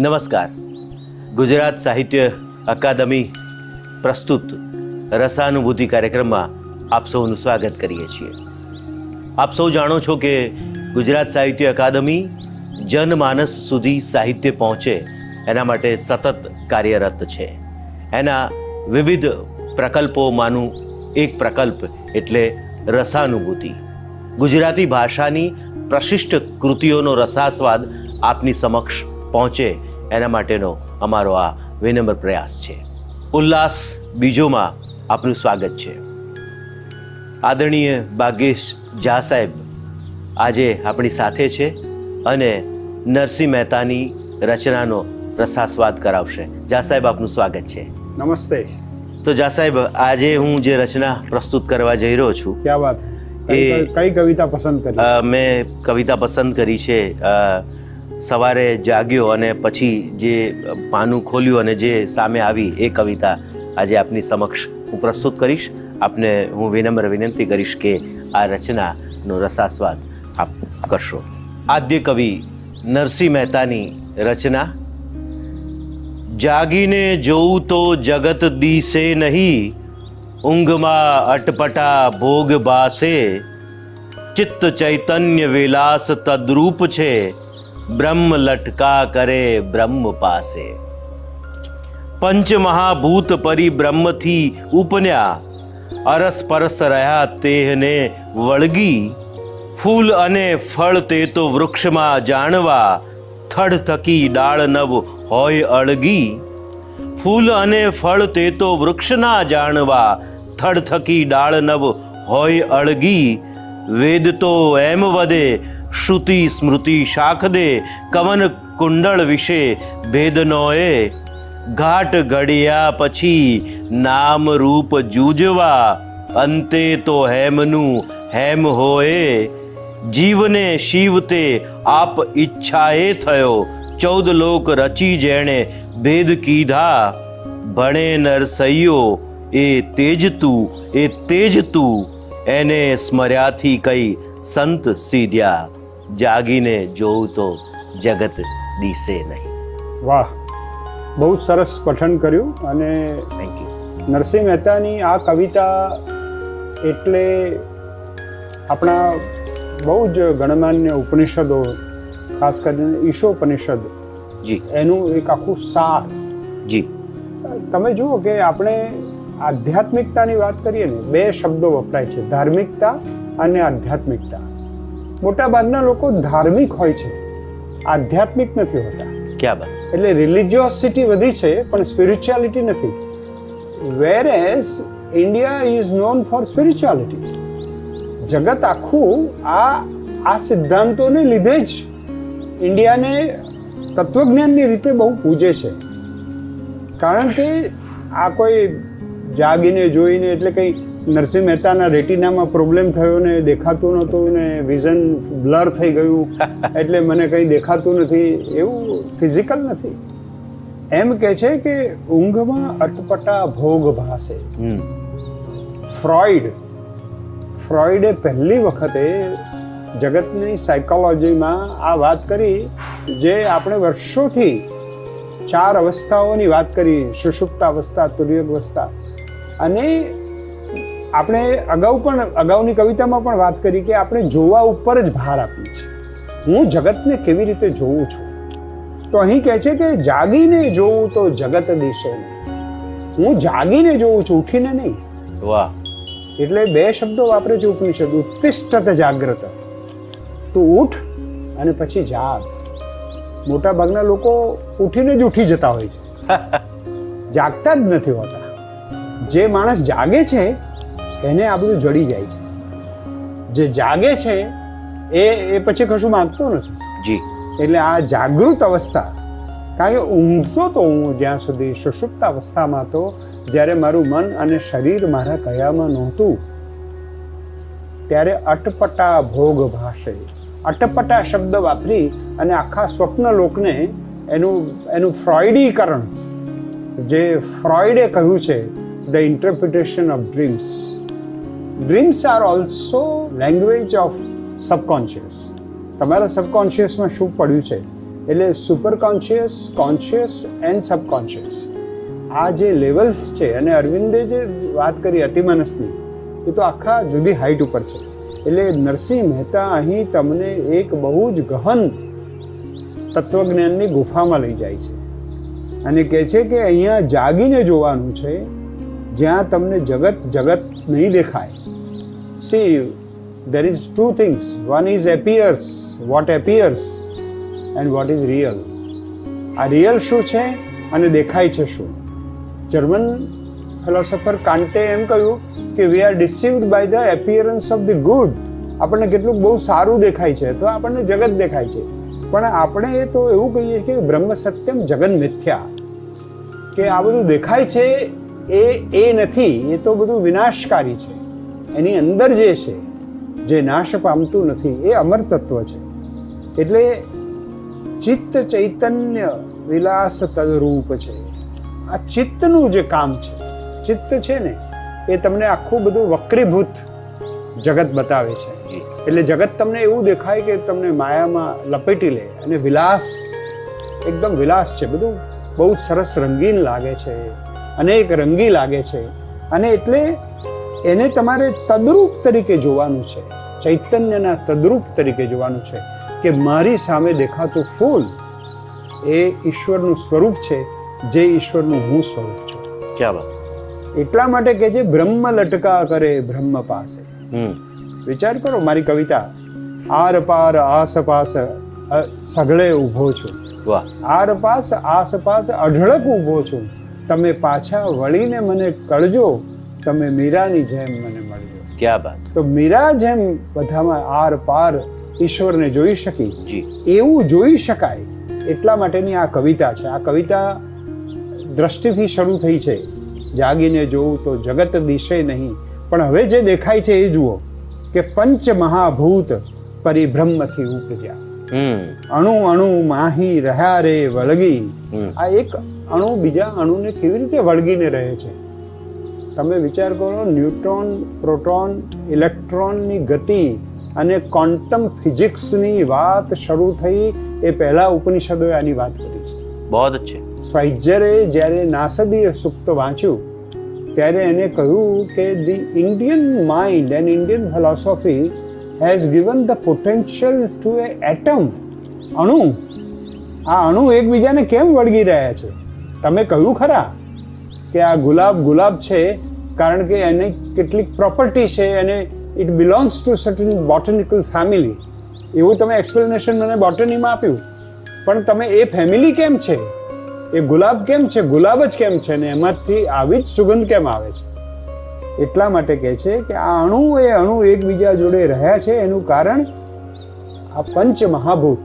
નમસ્કાર. ગુજરાત સાહિત્ય અકાદમી પ્રસ્તુત રસાનુભૂતિ કાર્યક્રમમાં આપ સૌનું સ્વાગત કરીએ છીએ. આપ સૌ જાણો છો કે ગુજરાત સાહિત્ય અકાદમી જનમાનસ સુધી સાહિત્ય પહોંચે એના માટે સતત કાર્યરત છે. એના વિવિધ પ્રકલ્પોમાંનું એક પ્રકલ્પ એટલે રસાનુભૂતિ. ગુજરાતી ભાષાની પ્રશિષ્ટ કૃતિઓનો રસાસ્વાદ આપની સમક્ષ પહોંચે એના માટેનો અમારો આ વિનમ્ર પ્રયાસ છે. ઉલ્લાસ બીજોમાં આપનું સ્વાગત છે. આદરણીય ભાગ્યેશ ઝા સાહેબ આજે આપણી સાથે છે અને નરસિંહ મહેતાની રચનાનો રસાસ્વાદ કરાવશે. ઝા સાહેબ આપનું સ્વાગત છે. નમસ્તે. તો ઝા સાહેબ આજે હું જે રચના પ્રસ્તુત કરવા જઈ રહ્યો છું ક્યાં વાત? એ- કઈ કવિતા પસંદ કરી? મેં કવિતા પસંદ કરી છે સવારે જાગ્યો અને પછી જે પાનું ખોલ્યું અને જે સામે આવી એ કવિતા આજે આપની સમક્ષ હું પ્રસ્તુત કરીશ. આપને હું વિનમ્ર વિનંતી કરીશ કે આ રચનાનો રસાસ્વાદ આપ કરશો. આદ્ય કવિ નરસિંહ મહેતાની રચના, જાગીને જોઉં તો જગત દીસે નહીં, ઊંઘમાં અટપટા ભોગ બાસે, ચિત્ત ચૈતન્ય વિલાસ તદ્રૂપ છે બ્રહ્મ લટકા કરે બ્રહ્મ પાસે. પંચ મહાભૂત પરિબ્રહ્મથી ઉપન્યા. અરસ પરસ રહ્યા તેહને વળગી. ફૂલ અને ફળ તે તો વૃક્ષમાં જાણવા. થડ થકી ડાળ નવ હોય અળગી. ફૂલ અને ફળ તે તો વૃક્ષના જાણવા. થડ થકી ડાળ નવ હોય અળગી. વેદ તો એમ વધે શ્રુતિ સ્મૃતિ શાખ દે કવન કુંડળ વિશે ભેદનોએ ઘાટ ઘડ્યા પછી નામ રૂપ જૂજવા, અંતે તો હેમનું હેમ હોય જીવને શિવ તે આપ ઈચ્છાએ થયો, ચૌદ લોક રચી જેણે ભેદ કીધા. ભણે નરસૈયો એ તેજ તું, એ તેજ તું, એને સ્મર્યાથી કઈ સંત સીધ્યા. જાગીને જોઉં તો જગત દિશે નહીં. વાહ બહુ સરસ પઠન કર્યું અને થેન્ક યુ નરસિંહ મહેતાની આ કવિતા એટલે આપણા બહુ જ ગણમાન્ય ઉપનિષદો ખાસ કરીને ઈશોપનિષદ જી. એનું એક આખું સાર. જી. તમે જુઓ કે આપણે આધ્યાત્મિકતાની વાત કરીએ ને બે શબ્દો વપરાય છે ધાર્મિકતા અને આધ્યાત્મિકતા. મોટાભાગના લોકો ધાર્મિક હોય છે. આધ્યાત્મિક નથી હોતા. ક્યાં બાત? એટલે રિલિજિયોસિટી વધી છે પણ સ્પિરિચ્યુઆલિટી નથી. Whereas India is known for spirituality જગત આખું આ આ સિદ્ધાંતોને લીધે જ ઇન્ડિયાને તત્વજ્ઞાનની રીતે બહુ પૂજે છે. કારણ કે આ કોઈ જાગીને જોઈને એટલે કંઈ નરસિંહ મહેતાના રેટિનામાં પ્રોબ્લેમ થયો ને દેખાતું નહોતું ને વિઝન બ્લર થઈ ગયું. એટલે મને કંઈ દેખાતું નથી એવું ફિઝિકલ નથી. એમ કે છે કે ઊંઘમાં અટપટા ભોગ ભાસે. ફ્રોઈડ ફ્રોઈડે પહેલી વખતે જગતની સાયકોલોજીમાં આ વાત કરી જે આપણે વર્ષોથી ચાર અવસ્થાઓની વાત કરી સુષુપ્ત અવસ્થા તુર્યક અવસ્થા. અને આપણે અગાઉ પણ અગાઉની કવિતામાં પણ વાત કરી કે આપણે જોવા ઉપર જ ભાર આપીએ છીએ. હું જગતને કેવી રીતે જોઉં છું? તો અહીં કહે છે કે જાગીને જોઉં તો જગત દિશે હું જાગીને જોઉં છું ઉઠીને નહીં. વાહ. એટલે બે શબ્દો વાપરે છે ઉપનિષદ. ઉત્તિષ્ઠત જાગ્રત. તું ઉઠ અને પછી જાગ. મોટા ભાગના લોકો ઉઠીને જ ઉઠી જતા હોય છે. જાગતા જ નથી હોતા. જે માણસ જાગે છે એને આ બધું જડી જાય છે. જે જાગે છે એ એ પછી કશું માંગતો નથી. જી. એટલે આ જાગૃત અવસ્થા કારણ કે ઊંઘતો તો હું જ્યાં સુધી સુષુપ્ત અવસ્થામાં તો જ્યારે મારું મન અને શરીર મારા કયામાં નહોતું ત્યારે અટપટા ભોગ ભાષે અટપટા શબ્દ વાપરી અને આખા સ્વપ્ન લોકને એનું એનું ફ્રોઇડીકરણ જે ફ્રોઇડે કહ્યું છે the interpretation of dreams dreams are also language of subconscious તમારા સબકોન્શિયસમાં શું પડ્યું છે? એટલે super conscious conscious and subconscious આ જે લેવલ્સ છે, અને અરવિંદે જે વાત કરી અતિમાનસની એ તો આખા જુદી હાઇટ ઉપર છે. એટલે નરસિંહ મહેતા અહીં તમને એક બહુ જ ગહન તત્વજ્ઞાનની ગુફામાં લઈ જાય છે. અને કહે છે કે અહીંયા જાગીને જોવાનું છે, જ્યાં તમને જગત જગત નહીં દેખાય. See there is two things. One is appears, what appears, and what is real. આ રિયલ શું છે અને દેખાય છે શું? જર્મન ફિલોસોફર કાંટે એમ કહ્યું કે we are deceived by the appearance of the good આપણને કેટલું બહુ સારું દેખાય છે, તો આપણને જગત દેખાય છે. પણ આપણે એ તો એવું કહીએ કે બ્રહ્મ સત્યમ જગન મિથ્યા. કે આ બધું દેખાય છે, એ એ નથી, એ તો બધું વિનાશકારી છે. એની અંદર જે છે, જે નાશ પામતું નથી, એ અમર તત્વ છે. એટલે ચિત્ત ચૈતન્ય વિલાસ તદરૂપ છે. આ ચિત્તનું જે કામ છે, ચિત્ત છે ને, એ તમને આખું બધું વક્રીભૂત જગત બતાવે છે. એટલે જગત તમને એવું દેખાય કે તમને માયામાં લપેટી લે અને વિલાસ, એકદમ વિલાસ છે. બધું બહુ સરસ રંગીન લાગે છે. અનેક રંગી લાગે છે. અને એટલે એને તમારે તદ્રુપ તરીકે જોવાનું છે. ચૈતન્યના તદ્રુપ તરીકે જોવાનું છે કે મારી સામે દેખાતું ફૂલ એ ઈશ્વરનું સ્વરૂપ છે જે ઈશ્વરનું હું સ્વરૂપ છું. ક્યાં વાત? એટલા માટે કે જે બ્રહ્મ લટકા કરે બ્રહ્મ પાસે. વિચાર કરો મારી કવિતા આર પાર આસપાસ સગળે ઊભો છું. આર પાસ આસપાસ અઢળક ઊભો છું. તમે પાછા વળીને મને કળજો તમે મીરાની જેમ મને મળજો ક્યાં બાત? તો મીરા જેમ બધામાં આર પાર ઈશ્વરને જોઈ શકી જી. એવું જોઈ શકાય એટલા માટેની આ કવિતા છે. આ કવિતા દ્રષ્ટિથી શરૂ થઈ છે. જાગીને જોવું તો જગત દિશે નહીં. પણ હવે જે દેખાય છે એ જુઓ કે પંચ મહાભૂત પરિભ્રમથી ઉપજ્યા. અણુ અણુ માહી રહ્યા રે વળગી. આ એક અણુ બીજા અણુને કેવી રીતે વળગીને રહે છે? તમે વિચાર કરો ન્યુટ્રોન પ્રોટોન ઇલેક્ટ્રોનની ગતિ અને ક્વોન્ટમ ફિઝિક્સની વાત શરૂ થઈ એ પહેલા ઉપનિષદોએ આની વાત કરી છે. બહુ અચ્છે સ્વાઇજરે જ્યારે નાસદીય સુક્ત વાંચ્યું ત્યારે એને કહ્યું કે the Indian mind and Indian philosophy has given the potential to a atom અણુ. આ અણુ એકબીજાને કેમ વળગી રહ્યા છે? તમે કહ્યું ખરા કે આ ગુલાબ ગુલાબ છે કારણ કે એને કેટલીક પ્રોપર્ટી છે અને it belongs to certain botanical family એવું તમે એક્સપ્લેનેશન મને બોટનીમાં આપ્યું. પણ તમે એ ફેમિલી કેમ છે? એ ગુલાબ કેમ છે? ગુલાબ જ કેમ છે? ને એમાંથી આવી જ સુગંધ કેમ આવે છે? એટલા માટે કહે છે કે આ અણુ એ અણુ એકબીજા જોડે રહ્યા છે. એનું કારણ આ પંચ મહાભૂત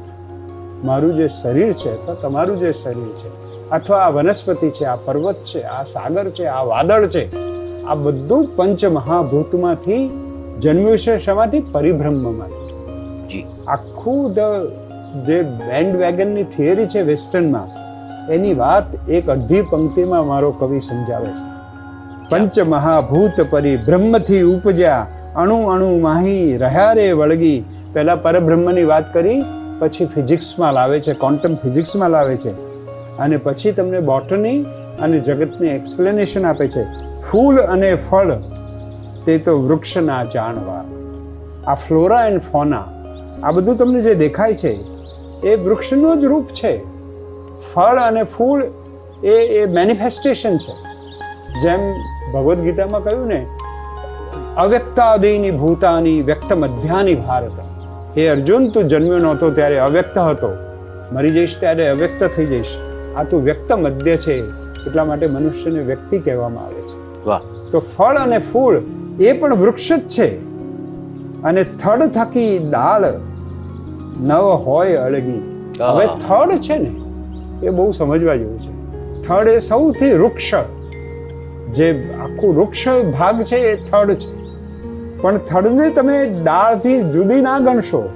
મારું જે શરીર છે અથવા તમારું જે શરીર છે, અથવા આ વનસ્પતિ છે, આ પર્વત છે, આ સાગર છે, આ વાદળ છે આ બધું પંચમહાભૂતમાંથી પંચ મહાભૂતમાંથી જન્મ્યું છે શેમાંથી? પરિભ્રમમાંથી જી. આખું ધ જે બેન્ડ વેગનની થિયરી છે વેસ્ટર્નમાં એની વાત એક અડધી પંક્તિમાં મારો કવિ સમજાવે છે. પંચ મહાભૂત પરી બ્રહ્મથી ઉપજ્યા અણુ અણુ માહી રહ્યા રે વળગી. પહેલાં પરબ્રહ્મની વાત કરી પછી ફિઝિક્સમાં લાવે છે ક્વોન્ટમ ફિઝિક્સમાં લાવે છે. અને પછી તમને બોટની અને જગતને એક્સપ્લેનેશન આપે છે. ફૂલ અને ફળ, તે તો વૃક્ષના જાણવા. આ ફ્લોરા એન્ડ ફોના, આ બધું તમને જે દેખાય છે, એ વૃક્ષનું જ રૂપ છે. ફળ અને ફૂલ, એ એ મેનિફેસ્ટેશન છે. જેમ ભગવદ્ ગીતામાં કહ્યું ને, અવ્યક્તાદિની ભૂતાની વ્યક્ત મધ્યાની ભારત. હે અર્જુન, તું જન્મ્યો નહોતો ત્યારે અવ્યક્ત હતો. મરી જઈશ ત્યારે અવ્યક્ત થઈ જઈશ. આ તું વ્યક્ત મધ્ય છે. એટલા માટે મનુષ્યને વ્યક્તિ કહેવામાં આવે છે. વાહ. તો ફળ અને ફૂલ એ પણ વૃક્ષ જ છે. અને થડ થકી ડાળ નવ હોય અળગી. હવે થડ છે ને એ બહુ સમજવા જેવું છે. થડ એ સૌથી વૃક્ષ. જે આખું વૃક્ષ ભાગ છે એ થડ છે. પણ થડને તમે ડાળથી જુદી ના ગણશો.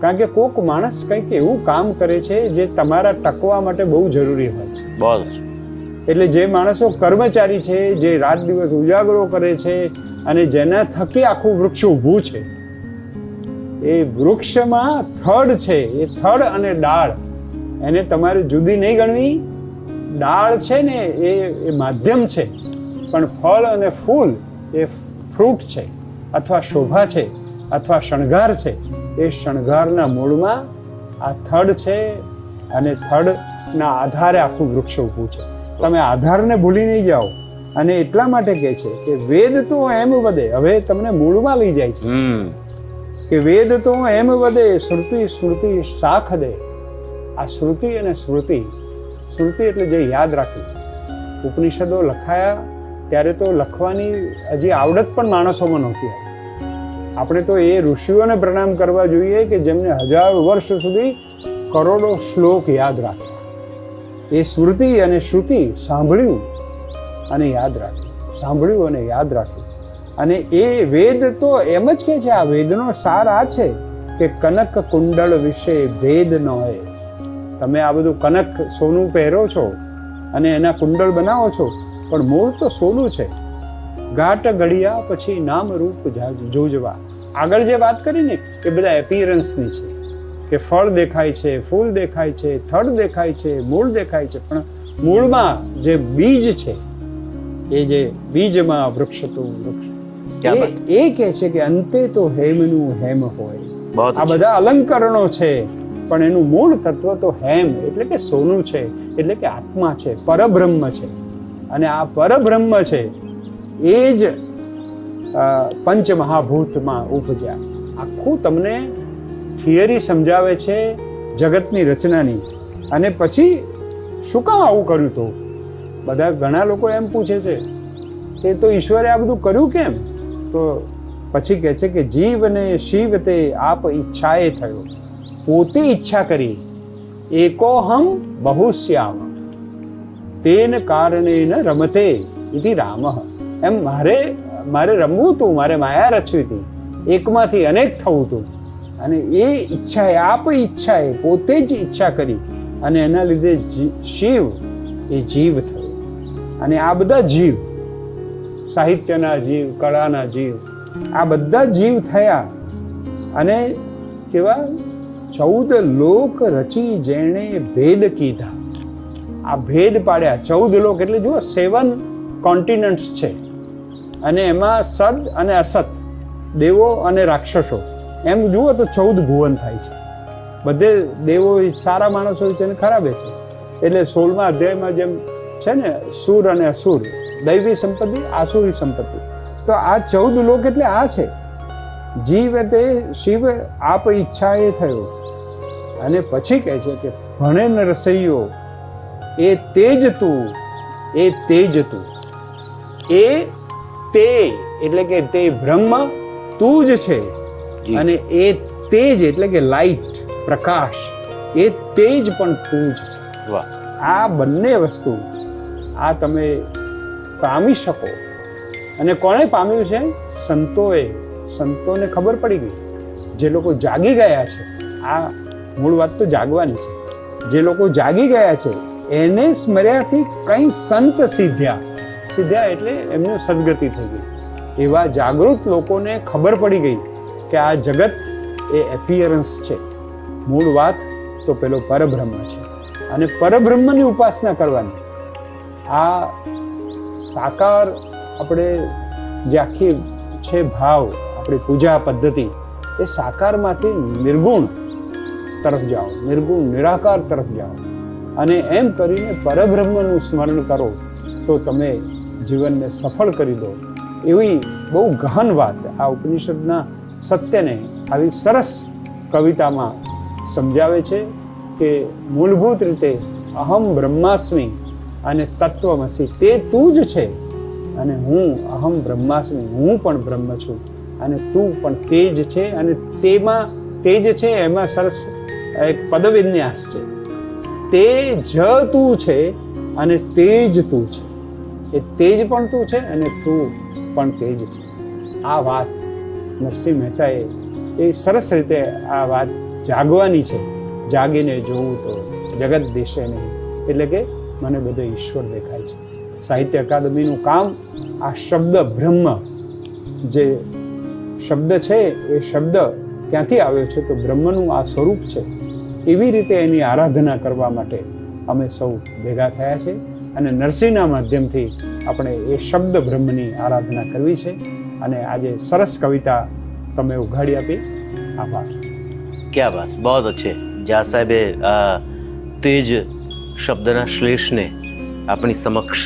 કારણ કે કોક માણસ કંઈક એવું કામ કરે છે જે તમારા ટકવા માટે બહુ જરૂરી હોય છે. અચ્છે એટલે જે માણસો કર્મચારી છે, જે રાત દિવસ ઉજાગરો કરે છે અને જેના થકી આખું વૃક્ષ ઊભું છે, એ વૃક્ષમાં થડ છે, એ થડ અને ડાળ. એને તમારે જુદી નહીં ગણવી. દાળ છે ને, એ એ માધ્યમ છે, પણ ફળ અને ફૂલ એ ફ્રૂટ છે, અથવા શોભા છે, અથવા શણગાર છે, એ શણગારના મૂળમાં આ થડ છે અને થડના આધારે આખું વૃક્ષ ઊભું છે. તમે આધારને ભૂલી નહીં જાઓ. અને એટલા માટે કહે છે કે વેદ તો એમ વધે. હવે તમને મૂળમાં લઈ જાય છે. કે વેદ તો એમ વધે શ્રુતિ શ્રુતિ શાખ દે. આ શ્રુતિ અને સ્મૃતિ સ્મૃતિ એટલે જે યાદ રાખ્યું ઉપનિષદો લખાયા ત્યારે તો લખવાની હજી આવડત પણ માણસોમાં નહોતી આપણે તો એ ઋષિઓને પ્રણામ કરવા જોઈએ કે જેમને હજાર વર્ષ સુધી કરોડો શ્લોક યાદ રાખ્યા. એ સ્મૃતિ અને શ્રુતિ સાંભળ્યું અને યાદ રાખ્યું સાંભળ્યું અને યાદ રાખ્યું અને એ વેદ તો એમ જ કે છે, આ વેદનો સાર આ છે કે કનક કુંડળ વિશે ભેદ ન હોય. તમે આ બધું કનક સોનું પહેરો છો અને એના કુંડળ બનાવો છો, પણ મૂળ તો સોનું છે. ઘાટ ઘડિયા પછી નામ રૂપ જોજવા. આગળ જે વાત કરી ને, એ બધા એપિયરન્સની છે. કે ફળ દેખાય છે ફૂલ દેખાય છે થડ દેખાય છે મૂળ દેખાય છે પણ મૂળમાં જે બીજ છે એ જે બીજમાં વૃક્ષ તો વૃક્ષ. એ- કે કહે છે કે અંતે તો હેમનું હેમ હોય. આ બધા અલંકરણો છે પણ એનું મૂળ તત્વ તો હેમ એટલે કે સોનું છે એટલે કે આત્મા છે પરબ્રહ્મ છે. અને આ પરબ્રહ્મ છે એ જ પંચમહાભૂતમાં ઉપજ્યા. આખું તમને થિયરી સમજાવે છે જગતની રચનાની. અને પછી શું કામ આવું કર્યું તો? બધા ઘણા લોકો એમ પૂછે છે કે તો ઈશ્વરે આ બધું કર્યું કેમ? તો પછી કહે છે કે જીવને શિવ તે આપ ઈચ્છાએ થયો. પોતે ઈચ્છા કરી. એકોહમ બહુશ્યામ તેન કારણે ન રમતે ઇતિ રામ. એમ મારે મારે રમવું હતું મારે માયા રચવી હતી એકમાંથી અનેક થવું હતું અને એ ઈચ્છાએ, આપ ઈચ્છાએ પોતે જ ઈચ્છા કરી અને એના લીધે શિવ એ જીવ થયો. અને આ બધા જીવ, સાહિત્યના જીવ, કળાના જીવ, આ બધા જીવ થયા અને કેવા ચૌદ લોક રચી જેણે ભેદ કીધા. આ ભેદ પાડ્યા. ચૌદ લોક એટલે જુઓ, સેવન કોન્ટિનન્ટ્સ છે. અને એમાં સદ અને અસત, દેવો અને રાક્ષસો. એમ જુઓ તો ચૌદ ભુવન થાય છે. બધે દેવો સારા માણસો છે અને ખરાબે છે. એટલે સોળમા અધ્યાયમાં જેમ છે ને, સુર અને અસુર, દૈવી સંપત્તિ, આસુરી સંપત્તિ. તો આ ચૌદ લોક એટલે આ છે. જીવ તે શિવ, આપ ઈચ્છાએ થયો. અને પછી કહે છે કે, ભણે ન રસૈયો એ તેજ તું, એ તેજ તું. એ તે, એટલે કે તે બ્રહ્મ તું જ છે. અને એ તેજ એટલે કે લાઈટ પ્રકાશ એ તેજ પણ તું જ છે આ બંને વસ્તુ આ તમે પામી શકો. અને કોણે પામ્યું છે? સંતોએ. સંતોને ખબર પડી ગઈ. જે લોકો જાગી ગયા છે આ મૂળ વાત તો જાગવાની છે. જે લોકો જાગી ગયા છે એને સ્મર્યાથી કંઈ સંત સિદ્ધ્યા સિદ્ધ્યા એટલે એમનું સદગતિ થઈ ગઈ. એવા જાગૃત લોકોને ખબર પડી ગઈ કે આ જગત એ એપિયરન્સ છે. મૂળ વાત તો પેલો પરબ્રહ્મ છે. અને પરબ્રહ્મની ઉપાસના કરવાની. આ સાકાર આપણે જે આખી છે ભાવ, આપણી પૂજા પદ્ધતિ, એ સાકારમાંથી નિર્ગુણ તરફ જાઓ, નિર્ગુણ, નિરાકાર તરફ જાઓ. અને એમ કરીને પરબ્રહ્મનું સ્મરણ કરો, તો તમે જીવનને સફળ કરી દો. એવી બહુ ગહન વાત આ ઉપનિષદના સત્યને આવી સરસ કવિતામાં સમજાવે છે કે મૂળભૂત રીતે અહમ બ્રહ્માસ્મિ અને તત્વમસી તે તું જ છે. અને હું અહમ બ્રહ્માસ્મી, હું પણ બ્રહ્મ છું. અને તું પણ તે જ છે અને તેમાં તે જ છે, એમાં સરસ એક પદવિન્યાસ છે. તે જ તું છે અને તે જ તું છે. એ તેજ પણ તું છે અને તું પણ તેજ છે. આ વાત નરસિંહ મહેતાએ એ સરસ રીતે આ વાત જાગવાની છે. જાગીને જોવું તો જગત દેશે નહીં. એટલે કે મને બધો ઈશ્વર દેખાય છે. સાહિત્ય અકાદમીનું કામ આ શબ્દ બ્રહ્મ જે શબ્દ છે, એ શબ્દ ક્યાંથી આવ્યો છે તો બ્રહ્મનું આ સ્વરૂપ છે. એવી રીતે એની આરાધના કરવા માટે અમે સૌ ભેગા થયા છે અને નરસિંહના માધ્યમથી આપણે એ શબ્દ બ્રહ્મની આરાધના કરવી છે. અને આજે સરસ કવિતા તમે ઉઘાડી આપી. આભાર. ક્યાં બાત બહુ અચ્છે જા સાહેબે તે તેજ શબ્દના શ્લેષને આપણી સમક્ષ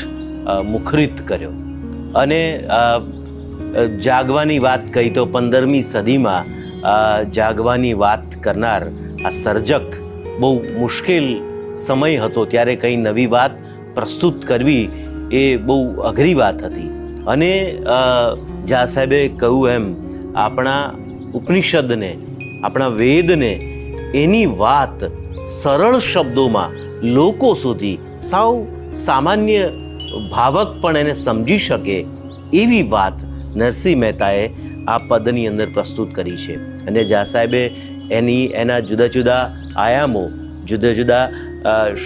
મુખરિત કર્યો. અને જાગવાની વાત કહી તો પંદરમી સદીમાં જાગવાની વાત કરનાર આ સર્જક બહુ મુશ્કેલ સમય હતો ત્યારે કંઈ નવી વાત પ્રસ્તુત કરવી એ બહુ અઘરી વાત હતી. અને જા સાહેબે કહ્યું એમ, આપણા ઉપનિષદને, આપણા વેદને, એની વાત સરળ શબ્દોમાં લોકો સુધી સાવ સામાન્ય ભાવક પણ એને સમજી શકે એવી વાત નરસિંહ મહેતાએ આ પદની અંદર પ્રસ્તુત કરી છે. અને જા સાહેબે એની, એના જુદા જુદા આયામો, જુદા જુદા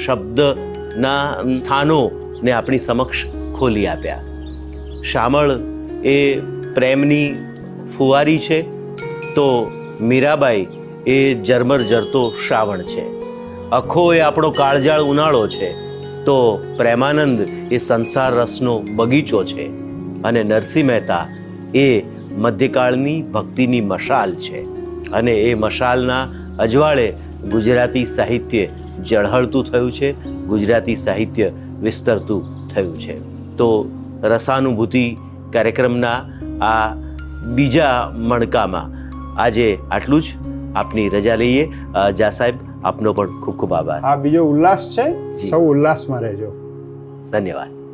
શબ્દના સ્થાનોને આપણી સમક્ષ ખોલી આપ્યા. શામળ એ પ્રેમની ફુવારી છે, તો મીરાબાઈ એ ઝરમર ઝરતો શ્રાવણ છે. અખો એ આપણો કાળજાળ ઉનાળો છે, તો પ્રેમાનંદ એ સંસાર રસનો બગીચો છે અને નરસિંહ મહેતા એ મધ્યકાળની ભક્તિની મશાલ છે અને એ મશાલના અજવાળે ગુજરાતી સાહિત્ય ઝળહળતું થયું છે, ગુજરાતી સાહિત્ય વિસ્તરતું થયું છે. તો રસાનુભૂતિ કાર્યક્રમના આ બીજા મણકામાં. આજે આટલું જ. આપની રજા લઈએ. જા સાહેબ આપનો પણ ખૂબ ખૂબ આભાર. આ બીજો ઉલ્લાસ છે. સૌ ઉલ્લાસમાં રહેજો. ધન્યવાદ.